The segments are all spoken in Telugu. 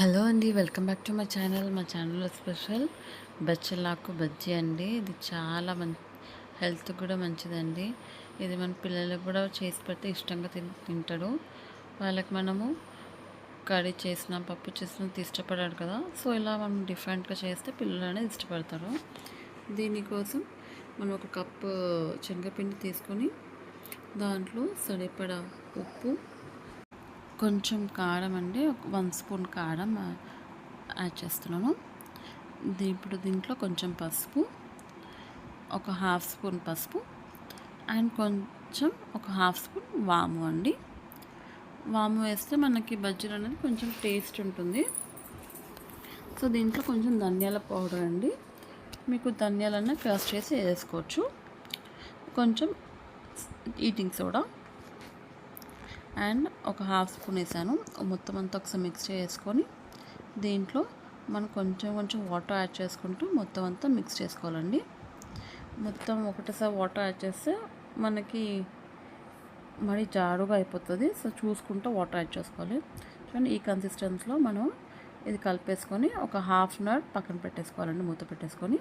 హలో అండి welcome back to my channel. మా ఛానల్లో స్పెషల్ బచ్చలాకు బజ్జీ అండి. ఇది చాలా మం హెల్త్ కూడా మంచిదండి. ఇది మన పిల్లలకు కూడా చేసి పెడితే ఇష్టంగా తి తింటాడు. వాళ్ళకి మనము కర్రీ చేసిన పప్పు చేసిన ఇష్టపడాడు కదా. సో ఇలా మనం డిఫరెంట్గా చేస్తే పిల్లలు అనేది ఇష్టపడతారు దీనికోసం మనం ఒక కప్పు శనగపిండి తీసుకొని దాంట్లో సరిపడా ఉప్పు కొంచెం కారం అండి. ఒక వన్ స్పూన్ కారం యాడ్ చేస్తున్నాను. ఇప్పుడు దీంట్లో కొంచెం పసుపు ఒక హాఫ్ స్పూన్ పసుపు అండ్ కొంచెం ఒక హాఫ్ స్పూన్ వాము అండి. వాము వేస్తే మనకి బజ్జీలు అనేది కొంచెం టేస్ట్ ఉంటుంది. సో దీంట్లో కొంచెం ధనియాల పౌడర్ అండి. మీకు ధనియాలన్నా క్రష్ చేసి వేసుకోవచ్చు. కొంచెం ఈటింగ్ సోడా అండ్ ఒక హాఫ్ స్పూన్ వేసాను. మొత్తం అంతా ఒకసారి మిక్స్ చేసుకొని దీంట్లో మనం కొంచెం కొంచెం వాటర్ యాడ్ చేసుకుంటూ మొత్తం అంతా మిక్స్ చేసుకోవాలండి. మొత్తం ఒకటేసారి వాటర్ యాడ్ చేస్తే మనకి మరి జారుగా అయిపోతుంది. సో చూసుకుంటూ వాటర్ యాడ్ చేసుకోవాలి. చూడండి ఈ కన్సిస్టెన్స్లో మనం ఇది కలిపేసుకొని ఒక హాఫ్ అన్ అవర్ పక్కన పెట్టేసుకోవాలండి మూత పెట్టేసుకొని.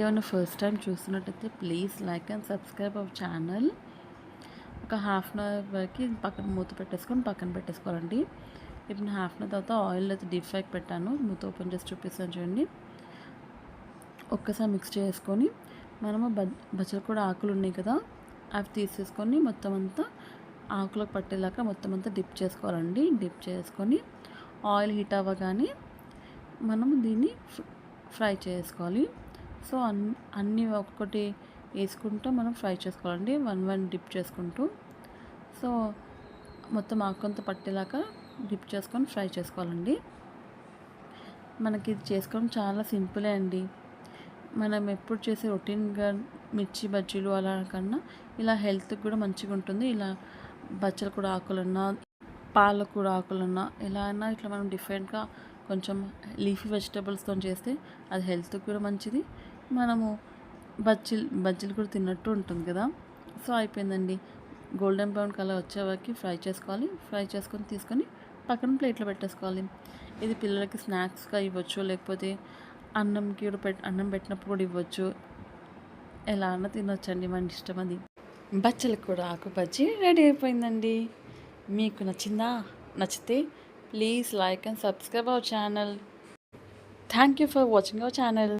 ఏమైనా ఫస్ట్ టైం చూస్తున్నట్టయితే please like and subscribe our channel ఒక హాఫ్ అన్ అవర్కి పక్కన మూత పెట్టేసుకొని పక్కన పెట్టేసుకోవాలండి. ఇప్పుడు హాఫ్ అన్ అవర్ తర్వాత ఆయిల్ అయితే డీప్ ఫ్రైకి పెట్టాను. మూత ఓపెన్ చేసి చూపిస్తాను చూడండి. ఒక్కసారి మిక్స్ చేసుకొని మనము బచ్చలు కూడా ఆకులు ఉన్నాయి కదా అవి తీసేసుకొని మొత్తం అంతా ఆకులకు పట్టేలాగా మొత్తం అంతా డిప్ చేసుకోవాలండి. డిప్ చేసుకొని ఆయిల్ హీట్ అవ్వగానే మనము దీన్ని ఫ్రై చేసుకోవాలి. సో అన్ని అన్నీ ఒక్కొక్కటి వేసుకుంటూ మనం ఫ్రై చేసుకోవాలండి. వన్ వన్ డిప్ చేసుకుంటూ. సో మొత్తం ఆకంత పట్టేలాగా డిప్ చేసుకొని ఫ్రై చేసుకోవాలండి. మనకి ఇది చేసుకోవడం చాలా సింపులే అండి. మనం ఎప్పుడు చేసే రొటీన్గా మిర్చి బజ్జీలు అలా కన్నా ఇలా హెల్త్కి కూడా మంచిగా ఉంటుంది. ఇలా బచ్చలు కూడా ఆకులన్నా పాలకూర ఆకులన్నా ఎలా అయినా ఇట్లా మనం డిఫరెంట్గా కొంచెం లీఫీ వెజిటబుల్స్తో చేస్తే అది హెల్త్కి కూడా మంచిది. మనము బజ్జీలు బజ్జీలు కూడా తిన్నట్టు ఉంటుంది కదా. సో అయిపోయిందండి. గోల్డెన్ బ్రౌన్ కలర్ వచ్చే వరకు ఫ్రై చేసుకోవాలి. ఫ్రై చేసుకొని తీసుకొని పక్కన ప్లేట్లో పెట్టేసుకోవాలి. ఇది పిల్లలకి స్నాక్స్గా ఇవ్వచ్చు లేకపోతే అన్నంకి కూడా పెట్ అన్నం పెట్టినప్పుడు కూడా ఇవ్వచ్చు. ఎలా అన్న తినొచ్చండి మన ఇష్టం అది. బచ్చలకు కూడా ఆకు బజ్జీ రెడీ అయిపోయిందండి. మీకు నచ్చిందా? నచ్చితే please like and subscribe our channel. Thank you for watching our channel.